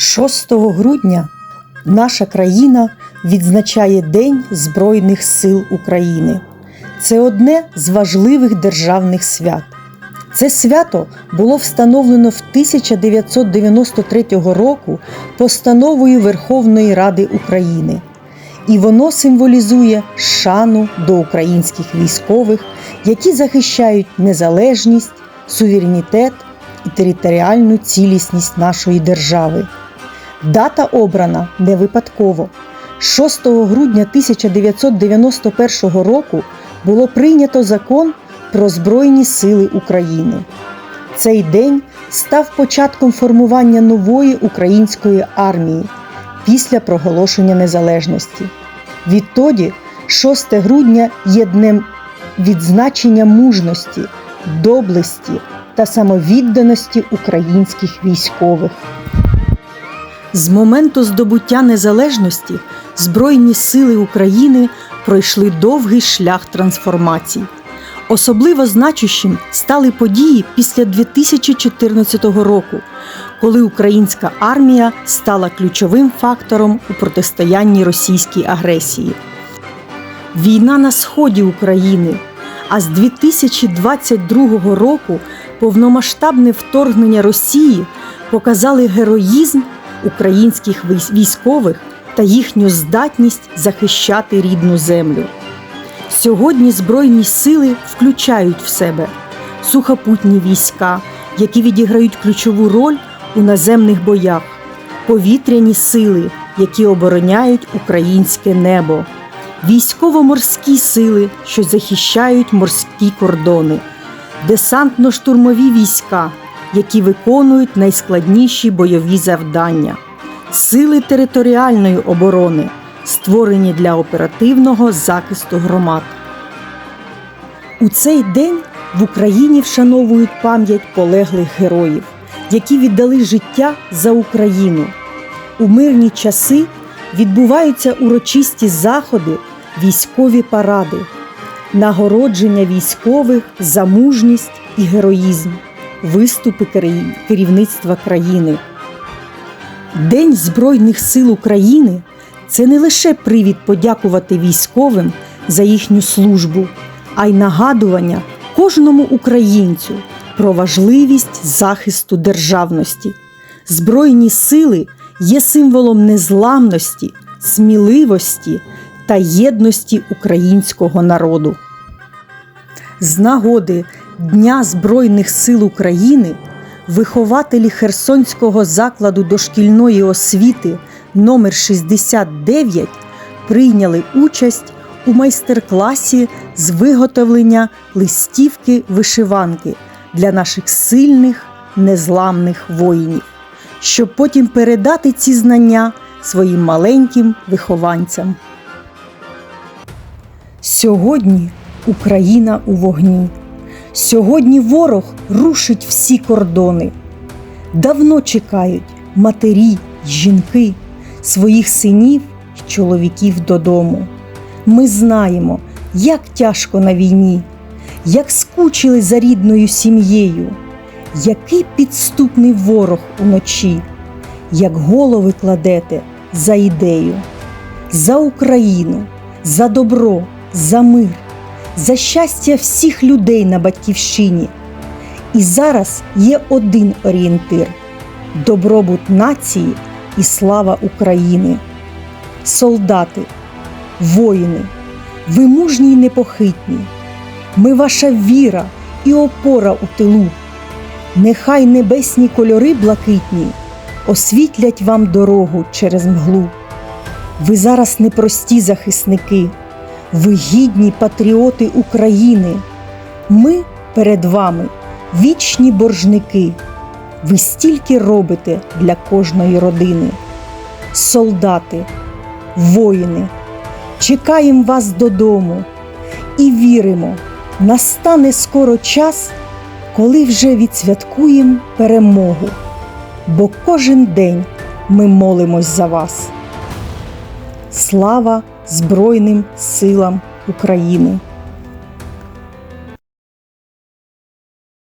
6 грудня наша країна відзначає День Збройних сил України. Це одне з важливих державних свят. Це свято було встановлено в 1993 року постановою Верховної Ради України. І воно символізує шану до українських військових, які захищають незалежність, суверенітет і територіальну цілісність нашої держави. Дата обрана не випадково. 6 грудня 1991 року було прийнято закон про Збройні Сили України. Цей день став початком формування нової української армії після проголошення незалежності. Відтоді 6 грудня є днем відзначення мужності, доблесті та самовідданості українських військових. З моменту здобуття незалежності Збройні сили України пройшли довгий шлях трансформацій. Особливо значущим стали події після 2014 року, коли українська армія стала ключовим фактором у протистоянні російській агресії. Війна на сході України, а з 2022 року повномасштабне вторгнення Росії показали героїзм українських військових та їхню здатність захищати рідну землю. Сьогодні Збройні сили включають в себе сухопутні війська, які відіграють ключову роль у наземних боях, повітряні сили, які обороняють українське небо, військово-морські сили, що захищають морські кордони, десантно-штурмові війська, які виконують найскладніші бойові завдання, сили територіальної оборони, створені для оперативного захисту громад. У цей день в Україні вшановують пам'ять полеглих героїв, які віддали життя за Україну. У мирні часи відбуваються урочисті заходи, військові паради, нагородження військових за мужність і героїзм, виступи керів- керівництва країни. День Збройних сил України це не лише привід подякувати військовим за їхню службу, а й нагадування кожному українцю про важливість захисту державності. Збройні сили є символом незламності, сміливості та єдності українського народу. З нагоди Дня Збройних сил України вихователі Херсонського закладу дошкільної освіти номер 69 прийняли участь у майстер-класі з виготовлення листівки вишиванки для наших сильних незламних воїнів, щоб потім передати ці знання своїм маленьким вихованцям. Сьогодні Україна у вогні. Сьогодні ворог рушить всі кордони. Давно чекають матері жінки своїх синів й чоловіків додому. Ми знаємо, як тяжко на війні, як скучили за рідною сім'єю, який підступний ворог уночі, як голови кладете за ідею, за Україну, за добро, за мир, за щастя всіх людей на батьківщині. І зараз є один орієнтир добробут нації і слава України. Солдати, воїни, ви мужні й непохитні. Ми ваша віра і опора у тилу. Нехай небесні кольори блакитні освітлять вам дорогу через мглу. Ви зараз непрості захисники, ви гідні патріоти України. Ми перед вами вічні боржники. Ви стільки робите для кожної родини. Солдати, воїни, чекаємо вас додому і віримо, настане скоро час, коли вже відсвяткуємо перемогу, бо кожен день ми молимось за вас. Слава Збройним силам України!